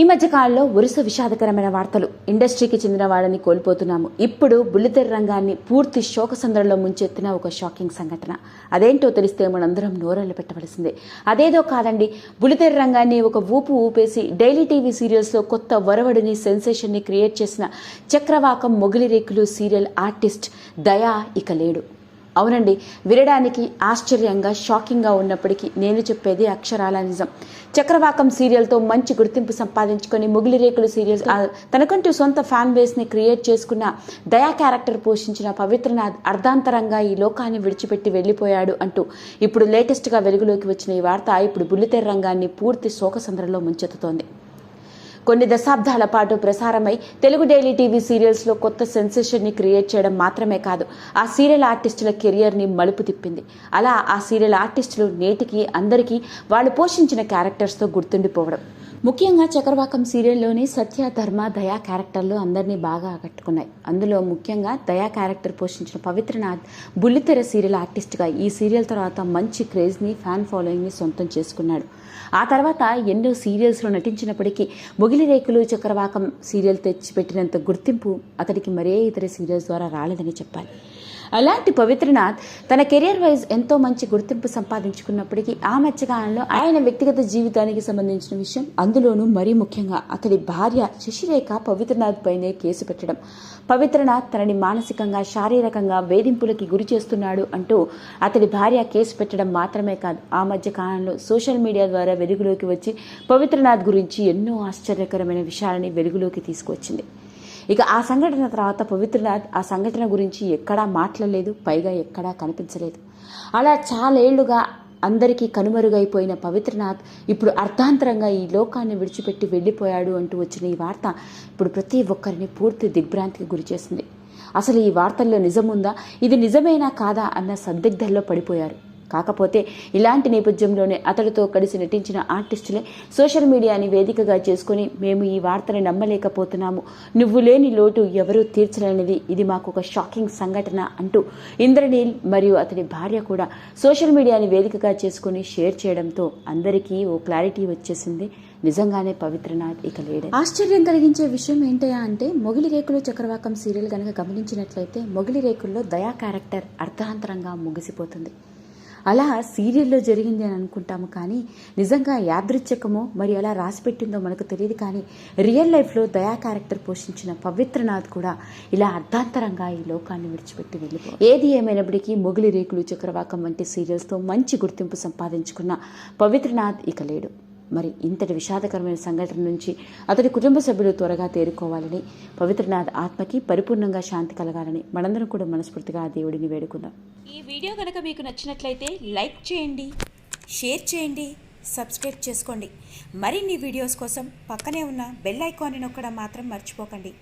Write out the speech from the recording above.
ఈ మధ్య కాలంలో వరుస విషాదకరమైన వార్తలు ఇండస్ట్రీకి చెందిన వాళ్ళని కోల్పోతున్నాము. ఇప్పుడు బుల్లితెర రంగాన్ని పూర్తి శోకసంద్రంలో ముంచెత్తిన ఒక షాకింగ్ సంఘటన. అదేంటో తెలిస్తే మనందరం నోరళ్ళు పెట్టవలసిందే. అదేదో కాదండి బుల్లితెర రంగాన్ని ఒక ఊపు ఊపేసి డైలీ టీవీ సీరియల్స్లో కొత్త వరవడిని సెన్సేషన్ని క్రియేట్ చేసిన చక్రవాకం మొగిలి రేకులు సీరియల్ ఆర్టిస్ట్ దయా ఇక లేడు. అవునండి వినడానికి ఆశ్చర్యంగా షాకింగ్గా ఉన్నప్పటికీ నేను చెప్పేది అక్షరాల నిజం. చక్రవాకం సీరియల్తో మంచి గుర్తింపు సంపాదించుకొని ముగిలి రేకులు సీరియల్ తనకంటూ సొంత ఫ్యాన్ బేస్ని క్రియేట్ చేసుకున్న దయా క్యారెక్టర్ పోషించిన పవిత్రనాథ్ అర్ధాంతరంగా ఈ లోకాన్ని విడిచిపెట్టి వెళ్ళిపోయాడు అంటూ ఇప్పుడు లేటెస్ట్గా వెలుగులోకి వచ్చిన ఈ వార్త ఇప్పుడు బుల్లితెర రంగాన్ని పూర్తి శోకసంద్రంలో ముంచెత్తుతోంది. కొన్ని దశాబ్దాల పాటు ప్రసారమై తెలుగు డైలీ టీవీ సీరియల్స్లో కొత్త సెన్సేషన్ని క్రియేట్ చేయడం మాత్రమే కాదు ఆ సీరియల్ ఆర్టిస్టుల కెరియర్ని మలుపు తిప్పింది. అలా ఆ సీరియల్ ఆర్టిస్టులు నేటికి అందరికీ వాళ్ళు పోషించిన క్యారెక్టర్స్తో గుర్తుండిపోవడం. ముఖ్యంగా చక్రవాకం సీరియల్లోని సత్య ధర్మ దయా క్యారెక్టర్లు అందరినీ బాగా ఆకట్టుకున్నాయి. అందులో ముఖ్యంగా దయా క్యారెక్టర్ పోషించిన పవిత్రనాథ్ బుల్లితెర సీరియల్ ఆర్టిస్ట్గా ఈ సీరియల్ తర్వాత మంచి క్రేజ్ని ఫ్యాన్ ఫాలోయింగ్ని సొంతం చేసుకున్నాడు. ఆ తర్వాత ఎన్నో సీరియల్స్లో నటించినప్పటికీ మొగిలి రేకులు చక్రవాకం సీరియల్ తెచ్చిపెట్టినంత గుర్తింపు అతడికి మరే ఇతర సీరియల్స్ ద్వారా రాలేదని చెప్పాలి. అలాంటి పవిత్రనాథ్ తన కెరియర్ వైజ్ ఎంతో మంచి గుర్తింపు సంపాదించుకున్నప్పటికీ ఆ మధ్యకాలంలో ఆయన వ్యక్తిగత జీవితానికి సంబంధించిన విషయం అందులోనూ మరీ ముఖ్యంగా అతడి భార్య శశిరేఖ పవిత్రనాథ్ పైనే కేసు పెట్టడం. పవిత్రనాథ్ తనని మానసికంగా శారీరకంగా వేధింపులకి గురి చేస్తున్నాడు అంటూ అతడి భార్య కేసు పెట్టడం మాత్రమే కాదు ఆ మధ్య కాలంలో సోషల్ మీడియా ద్వారా వెలుగులోకి వచ్చి పవిత్రనాథ్ గురించి ఎన్నో ఆశ్చర్యకరమైన విషయాలని వెలుగులోకి తీసుకువచ్చింది. ఇక ఆ సంఘటన తర్వాత పవిత్రనాథ్ ఆ సంఘటన గురించి ఎక్కడా మాట్లాడలేదు పైగా ఎక్కడా కనిపించలేదు. అలా చాలేళ్ళుగా అందరికీ కనుమరుగైపోయిన పవిత్రనాథ్ ఇప్పుడు అర్థాంతరంగా ఈ లోకాన్ని విడిచిపెట్టి వెళ్ళిపోయాడు అంటూ వచ్చిన ఈ వార్త ఇప్పుడు ప్రతి ఒక్కరిని పూర్తి దిగ్భ్రాంతికి గురిచేసింది అసలు ఈ వార్తల్లో నిజముందా ఇది నిజమేనా కాదా? అన్న సందిగ్ధంలో పడిపోయారు. కాకపోతే ఇలాంటి నేపథ్యంలోనే అతడితో కలిసి నటించిన ఆర్టిస్టులే సోషల్ మీడియాని వేదికగా చేసుకుని మేము ఈ వార్తని నమ్మలేకపోతున్నాము. నువ్వు లేని లోటు ఎవరూ తీర్చలేనిది. ఇది మాకు ఒక షాకింగ్ సంఘటన అంటూ ఇంద్రనీల్ మరియు అతని భార్య కూడా సోషల్ మీడియాని వేదికగా చేసుకుని షేర్ చేయడంతో అందరికీ ఓ క్లారిటీ వచ్చేసింది. నిజంగానే పవిత్రనాథ్ ఇక లేడే. ఆశ్చర్యం కలిగించే విషయం ఏంటయా అంటే మొగిలి రేకులు చక్రవాకం సీరియల్ కనుక గమనించినట్లయితే మొగిలి రేకుల్లో దయా క్యారెక్టర్ అర్థాంతరంగా ముగిసిపోతుంది. అలా సీరియల్లో జరిగింది అని అనుకుంటాము కానీ నిజంగా యాదృచ్ఛకమో మరి ఎలా రాసిపెట్టిందో మనకు తెలియదు కానీ రియల్ లైఫ్లో దయా క్యారెక్టర్ పోషించిన పవిత్రనాథ్ కూడా ఇలా అర్ధాంతరంగా ఈ లోకాన్ని విడిచిపెట్టి వెళ్ళిపో ఏది ఏమైనప్పటికీ మొగిలి రేకులు చక్రవాకం వంటి సీరియల్స్తో మంచి గుర్తింపు సంపాదించుకున్న పవిత్రనాథ్ ఇక లేడు. మరి ఇంతటి విషాదకరమైన సంఘటన నుంచి అతడి కుటుంబ సభ్యులు త్వరగా తేరుకోవాలని పవిత్రనాథ్ ఆత్మకి పరిపూర్ణంగా శాంతి కలగాలని మనందరం కూడా మనస్ఫూర్తిగా ఆ దేవుడిని వేడుకుందాం. ఈ వీడియో కనుక మీకు నచ్చినట్లయితే లైక్ చేయండి షేర్ చేయండి సబ్స్క్రైబ్ చేసుకోండి. మరిన్ని వీడియోస్ కోసం పక్కనే ఉన్న బెల్ ఐకాన్ని నొక్కడం మాత్రం మర్చిపోకండి.